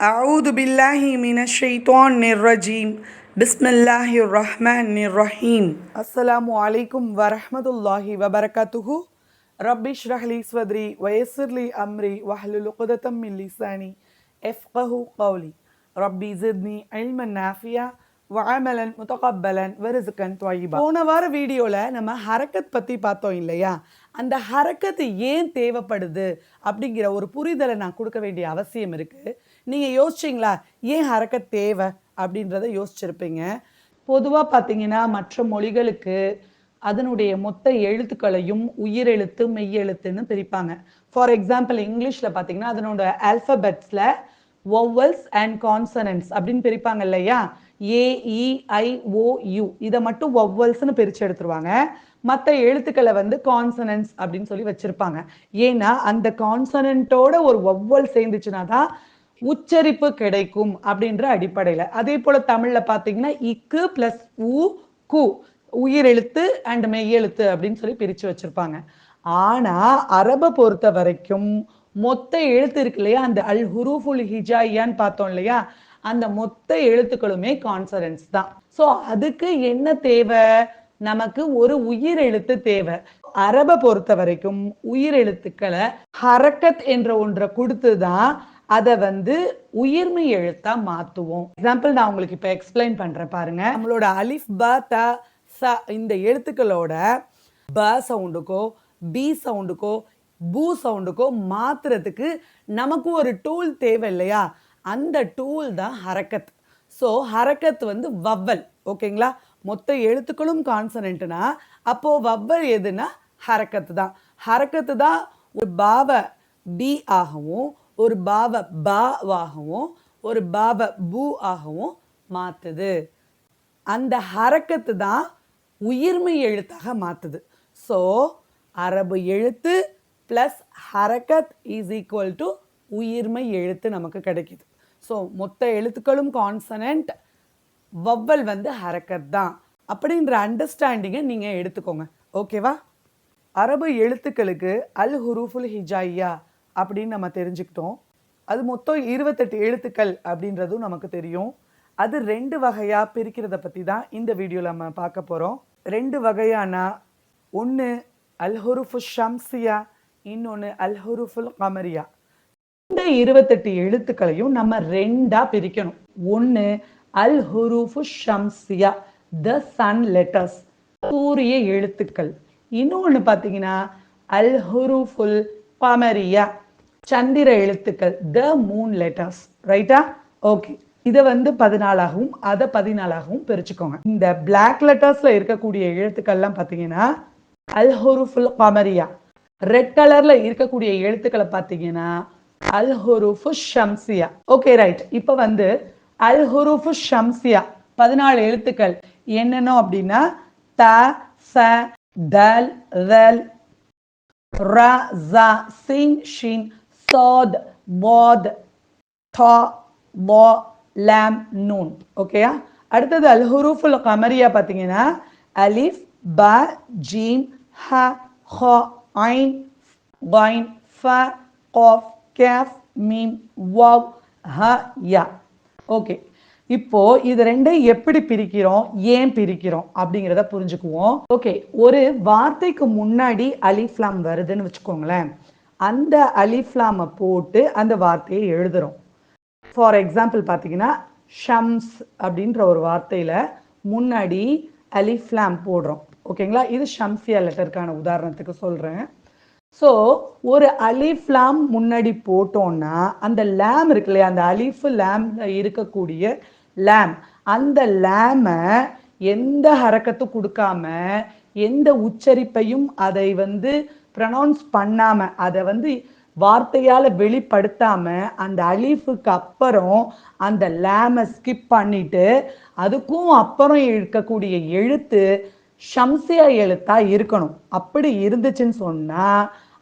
அவுது பில்லாஹி மினஷைத்தான் நிர்ரஜீம் பிஸ்மில்லாஹி ரஹ்மான் நிர்ரஹீம் அஸ்ஸலாமு அலைக்கும் வரஹமதுல்லாஹி வபரகாத்துஹு ரப்பிஷ் ரஹ்லி ஸ்வத்ரி வயசுர்லி அம்ரி வஹலு லுகுதத்தம் மில்லிசானி எஃப்கஹு கௌலி ரப்பி ஜித்னி அல்மன் நாஃபியா வாமலன் முத்தகப்பலன் வெரிசுக்கன் துவைபா போன வார வீடியோவில் நம்ம ஹரக்கத் பற்றி பார்த்தோம் இல்லையா? அந்த ஹரக்கத்து ஏன் தேவைப்படுது அப்படிங்கிற ஒரு புரிதலை நான் கொடுக்க வேண்டிய அவசியம் இருக்குது நீங்கள் யோசிச்சிங்களா ஏன் ஹரக்கத் தேவை அப்படின்றத யோசிச்சிருப்பீங்க. பொதுவாக பார்த்தீங்கன்னா மற்ற மொழிகளுக்கு அதனுடைய மொத்த எழுத்துக்களையும் உயிரெழுத்து மெய்யெழுத்துன்னு பிரிப்பாங்க. ஃபார் எக்ஸாம்பிள் இங்கிலீஷில் பார்த்தீங்கன்னா அதனோட ஆல்ஃபபெட்ஸில் ஒவ்வல்ஸ் அண்ட் கான்சனன்ஸ் அப்படின்னு பிரிப்பாங்க இல்லையா? ஏஇஐஓயு e, இதை மட்டும் ஒவ்வல்ஸ்னு பிரித்து எடுத்துருவாங்க. மற்ற எழுத்துக்களை வந்து கான்சனன்ஸ் அப்படின்னு சொல்லி வச்சுருப்பாங்க. ஏன்னா அந்த கான்சனன்ட்டோட ஒரு ஒவ்வொல் சேர்ந்துச்சுன்னா தான் உச்சரிப்பு கிடைக்கும் அப்படின்ற அடிப்படையில். அதே போல் தமிழில் பார்த்தீங்கன்னா இக்கு ப்ளஸ் உ கு. உயிரெழுத்து அண்ட் மெய்யெழுத்து அப்படின்னு சொல்லி பிரித்து வச்சிருப்பாங்க. ஆனால் அரபை பொறுத்த வரைக்கும் மொத்த எழுத்து இருக்கு இல்லையா? அந்த அல் ஹுரூஃபுல் ஹிஜாயான்னு பார்த்தோம் இல்லையா? அந்த மொத்த எழுத்துக்களுமே கான்சரன்ஸ் தான். ஸோ அதுக்கு என்ன தேவை? நமக்கு ஒரு உயிர் எழுத்து தேவை. அரபை பொறுத்த வரைக்கும் உயிர் எழுத்துக்களை ஹரக்கத் என்ற ஒன்றை கொடுத்து தான் அதை வந்து உயிர்மை எழுத்தா மாத்துவோம். எக்ஸாம்பிள் நான் உங்களுக்கு இப்போ எக்ஸ்பிளைன் பண்றேன் பாருங்க. நம்மளோட அலிஃப் ப த ச இந்த எழுத்துக்களோட ப சவுண்டுக்கோ பி சவுண்டுக்கோ பூ சவுண்டுக்கோ மாத்துறதுக்கு நமக்கு ஒரு டூல் தேவை இல்லையா? அந்த டூல் தான் ஹரக்கத். ஸோ ஹரக்கத் வந்து வவ்வல். ஓகேங்களா மொத்த எழுத்துக்களும் கான்சனன்ட்னா அப்போது வவ்வல் எதுனா ஹரக்கத்து தான். ஹரக்கத்து தான் ஒரு பாவ பி ஆகவும் ஒரு பாவ பாவாகவும் ஒரு பாவ பூ ஆகவும் மாற்றுது அந்த ஹரக்கத்து தான் உயிர்மை எழுத்தாக மாற்றுது ஸோ அரபு எழுத்து ப்ளஸ் ஹரக்கத் இஸ் ஈக்குவல் டு உயிர்மை எழுத்து நமக்கு கிடைக்கிது. ஸோ மொத்த எழுத்துக்களும் கான்சனன்ட் வவ்வல் வந்து ஹரக்கத் தான். அப்படின்ற அண்டர்ஸ்டாண்டிங்கை நீங்கள் எடுத்துக்கோங்க. ஓகேவா அரபு எழுத்துக்களுக்கு அல் ஹுரூஃபுல் ஹிஜாய்யா அப்படின்னு நம்ம தெரிஞ்சுக்கிட்டோம். அது மொத்தம் இருபத்தெட்டு எழுத்துக்கள் அப்படின்றதும் நமக்கு தெரியும். அது ரெண்டு வகையாக பிரிக்கிறத பற்றி தான் இந்த வீடியோவில் நம்ம பார்க்க போகிறோம் ரெண்டு வகையானா ஒன்று அல்ஹுருஃபு ஷம்சியா இன்னொன்று அல்ஹுருஃபுல் கமரியா. இந்த இருபத்தெட்டு எழுத்துக்களையும் நம்ம ரெண்டாக பிரிக்கணும். ஒன்று அல் ஹுரூஃபு ஷம்சியா த சன் லெட்டர்ஸ் சூரிய எழுத்துக்கள். இன்னொன்று பார்த்தீங்கன்னா அல் ஹுரூஃபுல் பமரியா சந்திர எழுத்துக்கள் த மூன் லெட்டர்ஸ் ரைட்டா ஓகே இதை வந்து பதினாலாகவும் அதை பதினாலாகவும் பிரிச்சுக்கோங்க. இந்த பிளாக் லெட்டர்ஸ்ல இருக்கக்கூடிய எழுத்துக்கள்லாம் பார்த்தீங்கன்னா அல் ஹுரூஃபுல் கமரியா ரெட் கலர்ல இருக்கக்கூடிய எழுத்துக்களை பார்த்தீங்கன்னா அல்ஹுருஃப் ஷம்சியா. ஓகே ரைட் இப்போ வந்து அல்ஹுருஃபு ஷம்சியா. பதினாலு எழுத்துக்கள். என்னென்ன அப்படின்னா த ச தல் ரல் ர ஜ சின் ஷின் தாத் வாத் தா வா லாம் நூன் ஓகேயா அடுத்தது அல் ஹுரூஃபுல் கமரியா பார்த்தீங்கன்னா அலிஃப் ப ஜீம் ஹ ஹ ஐன் வைன் ஃப காஃப் கேஃப் மீம் வவ் ஹ யா. ஓகே. இப்போ இது ரெண்டையும் எப்படி பிரிக்கிறோம் ஏன் பிரிக்கிறோம் அப்படிங்கிறத புரிஞ்சுக்குவோம். ஓகே ஒரு வார்த்தைக்கு முன்னாடி அலிஃப்லாம் வருதுன்னு வச்சுக்கோங்களேன். அந்த அலிஃப்லாமை போட்டு அந்த வார்த்தையை எழுதுறோம். ஃபார் எக்ஸாம்பிள் பார்த்தீங்கன்னா ஷம்ஸ் அப்படின்ற ஒரு வார்த்தையில் முன்னாடி அலிஃப்லாம் போடுறோம். ஓகேங்களா? இது ஷம்சியா லெட்டருக்கான உதாரணத்துக்கு சொல்கிறேன் ஸோ ஒரு அலிஃப்லாம் முன்னாடி போட்டோம்னா அந்த லேம் இருக்கு இல்லையா? அந்த அலிஃபு லேம்ல இருக்கக்கூடிய லேம். அந்த லேமை எந்த ஹரக்கத்தும் கொடுக்காம எந்த உச்சரிப்பையும் அதை வந்து ப்ரனௌன்ஸ் பண்ணாம அதை வந்து வார்த்தையால வெளிப்படுத்தாம அந்த அலீஃபுக்கு அப்புறம் அந்த லேமை ஸ்கிப் பண்ணிட்டு அதுக்கும் அப்புறம் இருக்கக்கூடிய எழுத்து ஷம்சியா எழுத்தா இருக்கணும். அப்படி இருந்துச்சுன்னு சொன்னா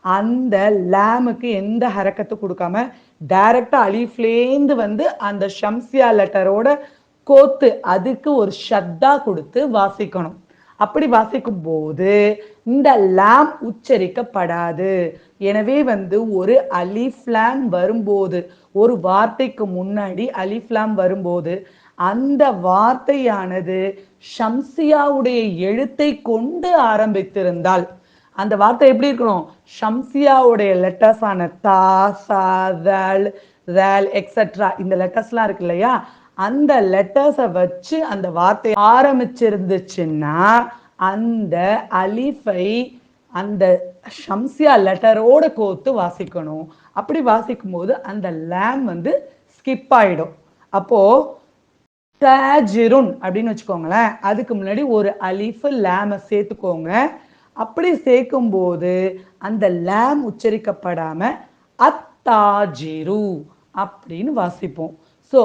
அந்த லேமுக்கு எந்த ஹரக்கத்தும் கொடுக்காம டைரக்டா அலீஃப்லேந்து வந்து அந்த ஷம்சியா லெட்டரோட கோத்து அதுக்கு ஒரு ஷத்தா கொடுத்து வாசிக்கணும். அப்படி வாசிக்கும் போது இந்த லாம் உச்சரிக்கப்படாது. எனவே வந்து ஒரு அலிஃப்லாம் வரும்போது ஒரு வார்த்தைக்கு முன்னாடி அலிஃப்லாம் வரும்போது அந்த வார்த்தையானது ஷம்சியாவுடைய எழுத்தை கொண்டு ஆரம்பித்திருந்தால் அந்த வார்த்தை எப்படி இருக்கணும்? ஷம்சியாவுடைய லெட்டர்ஸ் ஆன தா சா தல் எக்ஸெட்ரா இந்த லெட்டர்ஸ்லாம் இருக்கு இல்லையா? அந்த லெட்டர்ஸை வச்சு அந்த வார்த்தை ஆரம்பிச்சிருந்துச்சுன்னா அந்த அலிஃபை அந்த ஷம்சியா லெட்டரோட கோத்து வாசிக்கணும். அப்படி வாசிக்கும் போது அந்த லேம் வந்து ஸ்கிப் ஆயிடும். அப்போ தாஜிருன் அப்படின்னு வச்சுக்கோங்களேன் அதுக்கு முன்னாடி ஒரு அலிஃபு லேமை சேர்த்துக்கோங்க. அப்படி சேர்க்கும் போது அந்த லேம் உச்சரிக்கப்படாம அத்தாஜிரு அப்படின்னு வாசிப்போம். ஸோ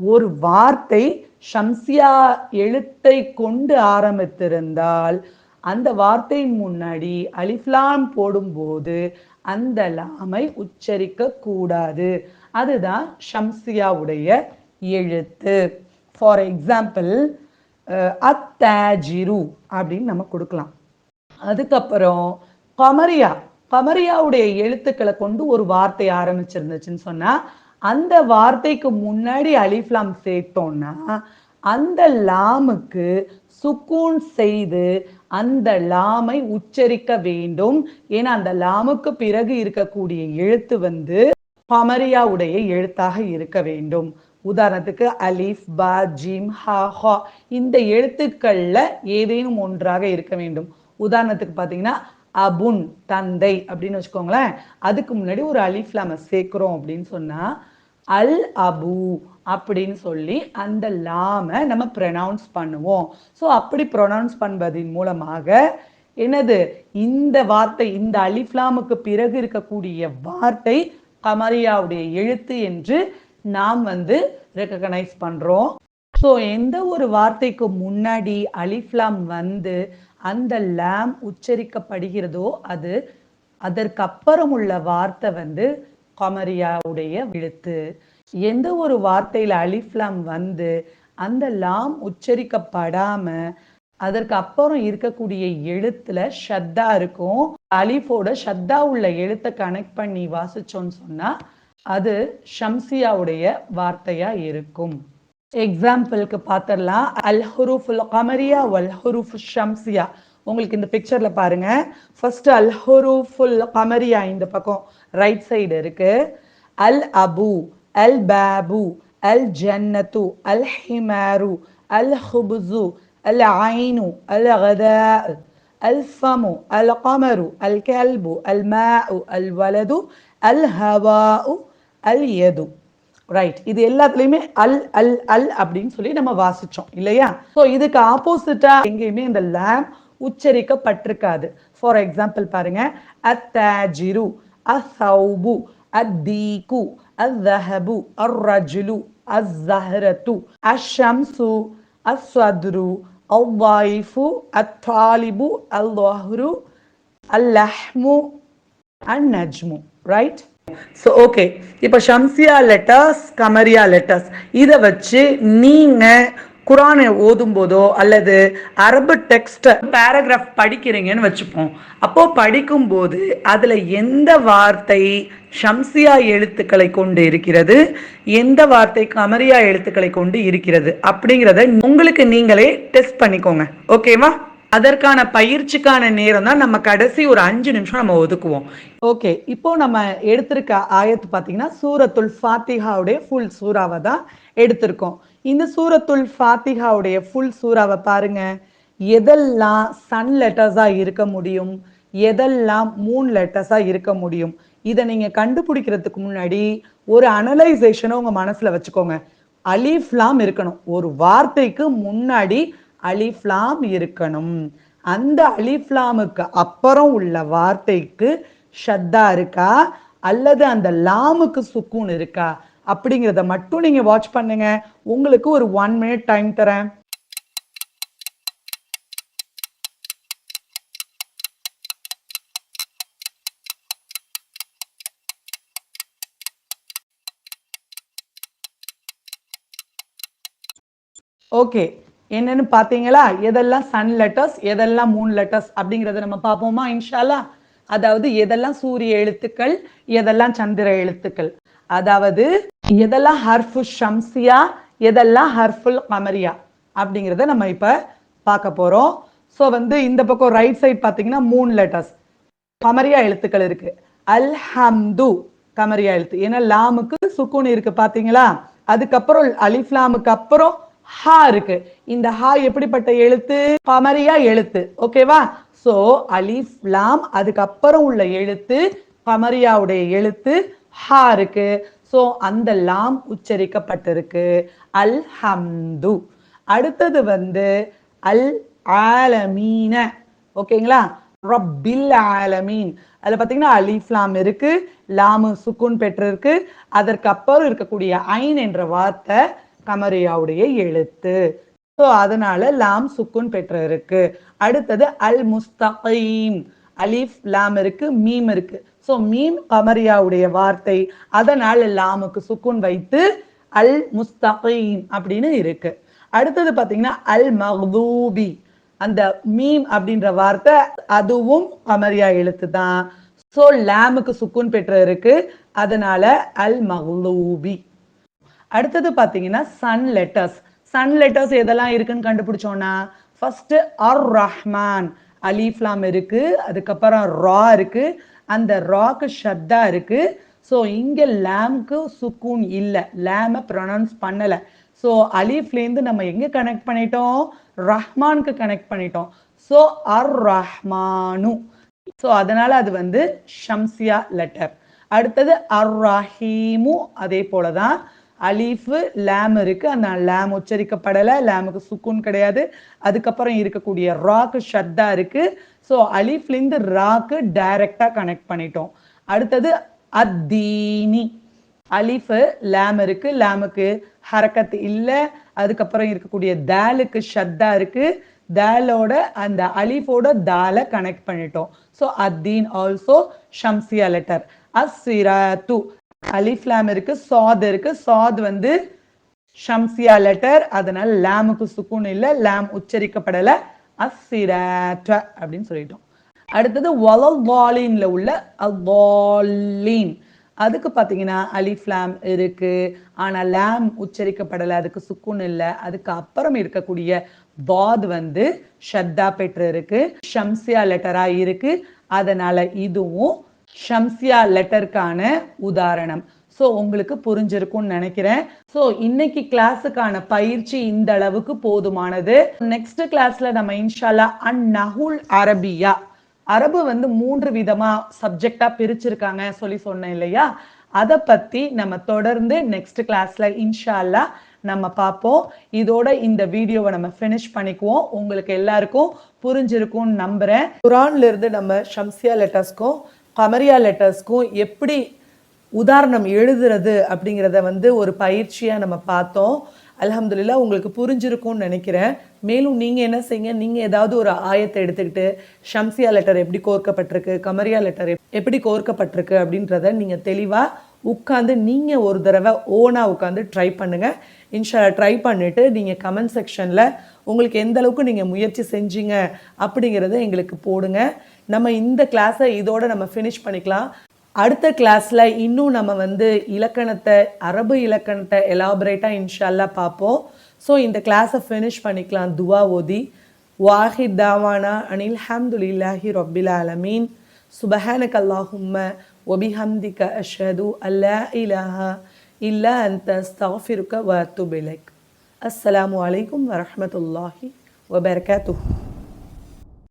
ஒரு வார்த்தை ஷம்சியா எழுத்தை கொண்டு ஆரம்பித்திருந்தால் அந்த வார்த்தையின் முன்னாடி அலிஃப்லாம் போடும்போது அந்த லாமை உச்சரிக்க கூடாது. அதுதான் ஷம்சியாவுடைய எழுத்து. ஃபார் எக்ஸாம்பிள் அத்தாஜிரு அப்படின்னு நம்ம கொடுக்கலாம். அதுக்கப்புறம் கமரியா. கமரியாவுடைய எழுத்துக்களை கொண்டு ஒரு வார்த்தை ஆரம்பிச்சிருந்துச்சுன்னு சொன்னா அந்த வார்த்தைக்கு முன்னாடி அலிஃப்லாம் சேர்த்தோம்னா அந்த லாமுக்கு சுக்கூன் செய்து அந்த லாமை உச்சரிக்க வேண்டும். ஏன்னா அந்த லாமுக்கு பிறகு இருக்கக்கூடிய எழுத்து வந்து கமரியாவுடைய எழுத்தாக இருக்க வேண்டும். உதாரணத்துக்கு அலிஃப் பா ஜிம் ஹா ஹா இந்த எழுத்துக்கள்ல ஏதேனும் ஒன்றாக இருக்க வேண்டும். உதாரணத்துக்கு பார்த்தீங்கன்னா அபுன் தந்தை அப்படின்னு வச்சுக்கோங்களேன். அதுக்கு முன்னாடி ஒரு அலிஃப் லாம சேர்க்கிறோம் அப்படின்னு சொன்னா அல் அபு அப்படின்னு சொல்லி அந்த லாம நம்ம ப்ரொனவுன்ஸ் பண்ணுவோம். ஸோ அப்படி ப்ரொனவுன்ஸ் பண்ணுவதன் மூலமாக என்னது? இந்த வார்த்தை இந்த அலிஃப்லாமுக்கு பிறகு இருக்கக்கூடிய வார்த்தை கமரியாவுடைய எழுத்து என்று நாம் வந்து ரெக்கக்னைஸ் பண்றோம். ஸோ எந்த ஒரு வார்த்தைக்கு முன்னாடி அலிஃப்லாம் வந்து அந்த லாம் உச்சரிக்கப்படுகிறதோ அது அதற்கு அப்புறம் உள்ள வார்த்தை வந்து கொமரியாவுடைய எழுத்து எந்த ஒரு வார்த்தையில் அலிஃப்லாம் வந்து அந்த லாம் உச்சரிக்கப்படாம அதற்கு அப்புறம் இருக்கக்கூடிய எழுத்துல ஷத்தா இருக்கும். அலிஃபோட ஷத்தா உள்ள எழுத்தை கனெக்ட் பண்ணி வாசிச்சோன்னு சொன்னா அது ஷம்சியாவுடைய வார்த்தையா இருக்கும். எக்ஸாம்பிளுக்கு பார்த்துடலாம் அல் ஹுரூஃபுல் கமரியா வல் ஹுரூஃபு ஷம்சியா. உங்களுக்கு இந்த பிக்சரில் பாருங்க. ஃபர்ஸ்ட் அல் ஹுரூஃபுல் கமரியா இந்த பக்கம் ரைட் சைடு இருக்குது அல் அபு அல் பாபு அல் ஜன்னத்து அல் ஹிமாரு அல் ஹுபுசு அல் ஐனு அல் கதா அல் ஃபமு அல் கமரு அல் கல்பு அல் மா அல் வலது அல் ஹவா அல் யது ரைட் இது எல்லாத்துலயுமே அல் அல் அல் அப்படின்னு சொல்லி நம்ம வாசிச்சோம். இல்லையா? ஸோ இதுக்கு ஆப்போசிட்டா எங்கேயுமே இந்த லேம் உச்சரிக்கப்பட்டிருக்காது. ஃபார் எக்ஸாம்பிள் பாருங்க. அத்தாஜிரு அசௌபு அத்தீகு அஸ்ஸஹபு அர்ரஜுலு அஸ்ஸஹரத்து அஷம்சு அஸ்வத்ரு அவ்வாயிஃபு அத்தாலிபு அல்வாஹ்ரு அல்லஹ்மு அண்ட் நஜ்மு ரைட் ஸோ ஓகே இப்போ ஷம்சியா லெட்டர்ஸ் கமரியா லெட்டர்ஸ் இதை வச்சு நீங்க குரானை ஓதும் போதோ அல்லது அரபு டெக்ஸ்ட் பேராகிராஃப் படிக்கிறீங்கன்னு வச்சுப்போம். அப்போ படிக்கும்போது அதுல எந்த வார்த்தை ஷம்சியா எழுத்துக்களை கொண்டு இருக்கிறது? எந்த வார்த்தை கமரியா எழுத்துக்களை கொண்டு இருக்கிறது? அப்படிங்கிறத உங்களுக்கு நீங்களே டெஸ்ட் பண்ணிக்கோங்க. ஓகேவா அதற்கான பயிற்சிக்கான நேரம் தான் நம்ம கடைசி ஒரு அஞ்சு நிமிஷம் நம்ம ஒதுக்குவோம். ஓகே இப்போ நம்ம எடுத்திருக்க ஆயத்து பார்த்தீங்கன்னா சூரத்துல் ஃபாத்திஹாவுடைய ஃபுல் சூறாவை தான் எடுத்திருக்கோம். இந்த சூரத்துல் ஃபாத்திஹாவுடைய ஃபுல் சூறாவை பாருங்க. எதெல்லாம் சன் லெட்டர்ஸாக இருக்க முடியும்? எதெல்லாம் மூன் லெட்டர்ஸாக இருக்க முடியும்? இதை நீங்கள் கண்டுபிடிக்கிறதுக்கு முன்னாடி ஒரு அனலைசேஷனை உங்கள் மனசில் வச்சுக்கோங்க. அலீஃப்லாம் இருக்கணும். ஒரு வார்த்தைக்கு முன்னாடி அலிஃப்லாம் இருக்கணும். அந்த அலிஃப்லாமுக்கு அப்புறம் உள்ள வார்த்தைக்கு ஷத்தா இருக்கா? அல்லது அந்த லாமுக்கு சுக்கூன் இருக்கா? அப்படிங்கிறத மட்டும் நீங்க வாட்ச் பண்ணுங்க. உங்களுக்கு ஒரு ஒன் மினிட் டைம் தரேன். ஓகே என்னன்னு பார்த்தீங்களா எதெல்லாம் சன் லெட்டர்ஸ் எதெல்லாம் மூன் லெட்டர்ஸ் அப்படிங்கறத நம்ம பார்ப்போமா? இன்ஷால்லா. அதாவது எதெல்லாம் சூரிய எழுத்துக்கள் எதெல்லாம் சந்திர எழுத்துக்கள். அதாவது எதெல்லாம் ஹர்ஃபு ஷம்சியா எதெல்லாம் ஹர்ஃபுல் கமரியா அப்படிங்கிறத நம்ம இப்ப பார்க்க போறோம். ஸோ வந்து இந்த பக்கம் ரைட் சைடு பார்த்தீங்கன்னா மூணு லெட்டர்ஸ் கமரியா எழுத்துக்கள் இருக்கு. அல் ஹம்து கமரியா எழுத்து. ஏன்னா லாமுக்கு சுக்கூன் இருக்கு பார்த்தீங்களா அதுக்கப்புறம் அலிஃப்லாமுக்கு அப்புறம் ஹா இருக்கு. இந்த ஹா எப்படிப்பட்ட எழுத்து? கமரியா எழுத்து. ஓகேவா? சோ அலிஃப் லாம் அதுக்கப்புறம் உள்ள எழுத்து கமரியாவுடைய எழுத்து ஹா இருக்கு. சோ அந்த லாம் உச்சரிக்கப்பட்டிருக்கு. அல் ஹம்து அடுத்தது வந்து அல் ஆலமீன. ஓகேங்களா? ரப்பில் ஆலமீன். அதுல பாத்தீங்கன்னா அலிஃப் லாம் இருக்கு. லாமு சுக்குன் பெற்றிருக்கு. அதற்கு அப்புறம் இருக்கக்கூடிய ஐன் என்ற வார்த்தை கமரியாவுடைய எழுத்து. ஸோ அதனால லாம் சுக்குன் பெற்றிருக்கு அடுத்தது அல் முஸ்தகீம் அலிஃப் லாம் இருக்கு மீம் இருக்கு. ஸோ மீம் கமரியாவுடைய வார்த்தை. அதனால லாமுக்கு சுக்குன் வைத்து அல் முஸ்தகீம் அப்படின்னு இருக்கு. அடுத்தது பார்த்தீங்கன்னா அல் மஹூபி அந்த மீம் அப்படின்ற வார்த்தை அதுவும் கமரியா எழுத்து தான். ஸோ லேமுக்கு சுக்குன் பெற்று இருக்கு அதனால அல் மஹ்லூபி அடுத்தது பார்த்தீங்கன்னா சன் லெட்டர்ஸ் சன் லெட்டர்ஸ் எதெல்லாம் இருக்குன்னு கண்டுபிடிச்சோம்னா ஃபர்ஸ்ட் அர் ரஹ்மான் அலிஃப்லாம் இருக்கு அதுக்கப்புறம் ரா இருக்கு அந்த ராக்கு ஷத்தா இருக்கு. ஸோ இங்க லேம்க்கு சுக்கூன் இல்லை லேமை ப்ரொனவுன்ஸ் பண்ணலை. ஸோ அலீஃப்லேருந்து நம்ம எங்கே கனெக்ட் பண்ணிட்டோம்? ரஹ்மானுக்கு கனெக்ட் பண்ணிட்டோம். ஸோ அர் ரஹ்மானு ஸோ அதனால அது வந்து ஷம்சியா லெட்டர் அடுத்தது அர் ரஹீமு அதே போல தான் அலீஃபு லேம் இருக்கு. அந்த லேம் உச்சரிக்கப்படலை. லேமுக்கு சுக்குன் கிடையாது. அதுக்கப்புறம் இருக்கக்கூடிய ராக்கு ஷத்தா இருக்கு. ஸோ அலீஃப்லேருந்து ராக்கு டைரக்டா கனெக்ட் பண்ணிட்டோம். அடுத்தது அத்தீனி. அலிஃபு லேம் இருக்கு. லேமுக்கு ஹரக்கத் இல்லை. அதுக்கப்புறம் இருக்கக்கூடிய தாலுக்கு ஷத்தா இருக்கு. தாலோட அந்த அலிஃபோட தால கனெக்ட் பண்ணிட்டோம். ஸோ அத்தீன் ஆல்சோ ஷம்சியா லெட்டர் அஸ்ஸிராத்து. அலிஃப் அலிஃப்லாம் இருக்கு சாத் இருக்கு. சாத் வந்து ஷம்சியா லெட்டர் அதனால லேமுக்கு சுக்குன் இல்லை லேம் உச்சரிக்கப்படலை. அசிராட்ட அப்படின்னு சொல்லிட்டோம். அடுத்தது வலல் உள்ள அவாலீன் அதுக்கு பார்த்தீங்கன்னா அலிஃப்லாம் இருக்கு. ஆனால் லேம் உச்சரிக்கப்படலை அதுக்கு சுக்குன் இல்லை. அதுக்கு அப்புறம் இருக்கக்கூடிய பாத் வந்து ஷத்தா பெற்று இருக்கு. ஷம்சியா லெட்டரா இருக்கு. அதனால இதுவும் ஷம்சியா லெட்டருக்கான உதாரணம். ஸோ உங்களுக்கு புரிஞ்சிருக்கும்னு நினைக்கிறேன். ஸோ இன்னைக்கு கிளாஸுக்கான பயிற்சி இந்த அளவுக்கு போதுமானது. நெக்ஸ்ட் கிளாஸ்ல நம்ம இன்ஷால்லா அன் நஹுல் அரபியா. அரபு வந்து மூன்று விதமா சப்ஜெக்டா பிரிச்சிருக்காங்க சொல்லி சொன்னேன் இல்லையா? அதை பத்தி நம்ம தொடர்ந்து நெக்ஸ்ட் கிளாஸ்ல இன்ஷால்லா நம்ம பார்ப்போம். இதோட இந்த வீடியோவை நம்ம ஃபினிஷ் பண்ணிக்குவோம். உங்களுக்கு எல்லாருக்கும் புரிஞ்சிருக்கும்னு நம்புறேன். குரான்ல இருந்து நம்ம ஷம்சியா லெட்டர்ஸ்க்கும் கமரியா லெட்டர்ஸ்க்கும் எப்படி உதாரணம் எழுதுறது அப்படிங்கிறத வந்து ஒரு பயிற்சியாக நம்ம பார்த்தோம். அலமதுல்லா உங்களுக்கு புரிஞ்சிருக்கும்னு நினைக்கிறேன். மேலும் நீங்கள் என்ன செய்யுங்க? நீங்கள் ஏதாவது ஒரு ஆயத்தை எடுத்துக்கிட்டு ஷம்சியா லெட்டர் எப்படி கோர்க்கப்பட்டிருக்கு கமரியா லெட்டர் எப்படி கோர்க்கப்பட்டிருக்கு அப்படின்றத நீங்கள் தெளிவாக உட்காந்து நீங்கள் ஒரு தடவை ஓனாக உட்காந்து ட்ரை பண்ணுங்கள் இன்ஷா ட்ரை பண்ணிவிட்டு நீங்கள் கமெண்ட் செக்ஷனில் உங்களுக்கு எந்த அளவுக்கு நீங்கள் முயற்சி செஞ்சீங்க அப்படிங்கிறத எங்களுக்கு போடுங்க. நம்ம இந்த கிளாஸை இதோட நம்ம ஃபினிஷ் பண்ணிக்கலாம். அடுத்த கிளாஸில் இன்னும் நம்ம வந்து இலக்கணத்தை அரபு இலக்கணத்தை எலாபரேட்டாக இன்ஷால்லா பார்ப்போம். ஸோ இந்த கிளாஸை ஃபினிஷ் பண்ணிக்கலாம். துவா ஓதி. வாஹித் தாவானா அனில் ஹம்துலில்லாஹி ரொபில் ஆலமீன். சுபஹானக் அல்லாஹும்ம ஒபிஹம்திக அஷது அல்லா இலஹா இல்லா அந்த ஸ்தாஃபிருக்க வத்துபிலக் அஸ்ஸலாமு அலைக்கும் வரஹமத்துல்லாஹி வபர்காத்துஹு.